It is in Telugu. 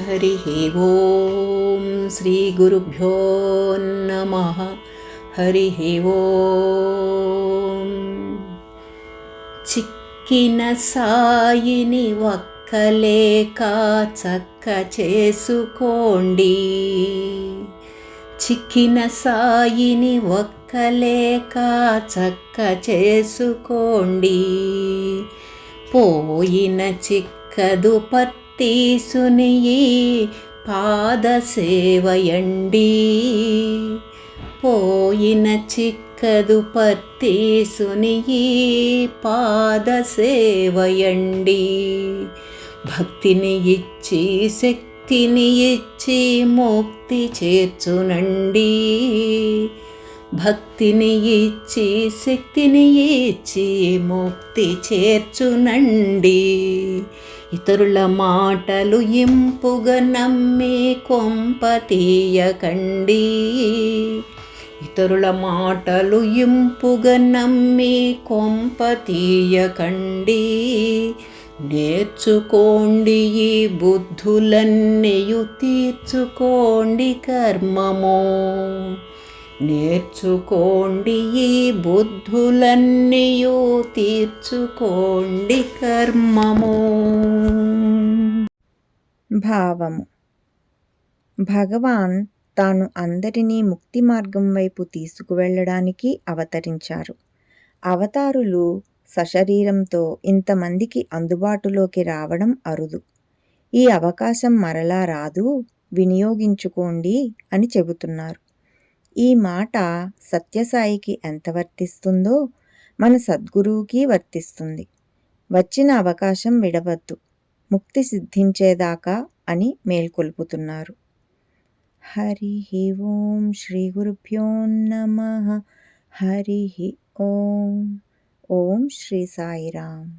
हरिः ॐ श्रीगुरुभ्यो नमः हरिः ॐ చిక్కిన సాయిని ఒక్కలేక చక్క చేసుకోండి చిక్కిన సాయిని ఒక్కలేక చక్క చేసుకోండి పోయిన చిక్కదు పత్తీసుని పాద సేవయండి పోయిన చిక్కదు పత్తీసుని పాద సేవయండి భక్తిని ఇచ్చి శక్తిని ఇచ్చి ముక్తి చేర్చునండి. భక్తిని ఇచ్చి శక్తిని ఇచ్చి ముక్తి చేర్చునండి. ఇతరుల మాటలు ఇంపుగా నమ్మి కొంప తీయకండి ఇతరుల మాటలు ఇంపుగా నమ్మి కొంప తీయకండి నేర్చుకోండి ఈ బుద్ధులన్నీయు తీర్చుకోండి కర్మము. నేర్చుకోండి ఈ బుద్ధులన్నీయు తీర్చుకోండి కర్మము. భావము. భగవాన్ తాను అందరినీ ముక్తి మార్గం వైపు తీసుకువెళ్ళడానికి అవతరించారు. అవతారులు సశరీరంతో ఇంతమందికి అందుబాటులోకి రావడం అరుదు. ఈ అవకాశం మరలా రాదు వినియోగించుకోండి అని చెబుతున్నారు. ఈ మాట సత్యసాయికి ఎంత వర్తిస్తుందో మన సద్గురువుకి వర్తిస్తుంది. వచ్చిన అవకాశం విడవద్దు. ముక్తి సిద్ధించేదాకా అని మేల్కొల్పుతున్నారు. హరి ఓం శ్రీ గురుభ్యో నమ. హరి ఓం. ఓం శ్రీ సాయిరామ్.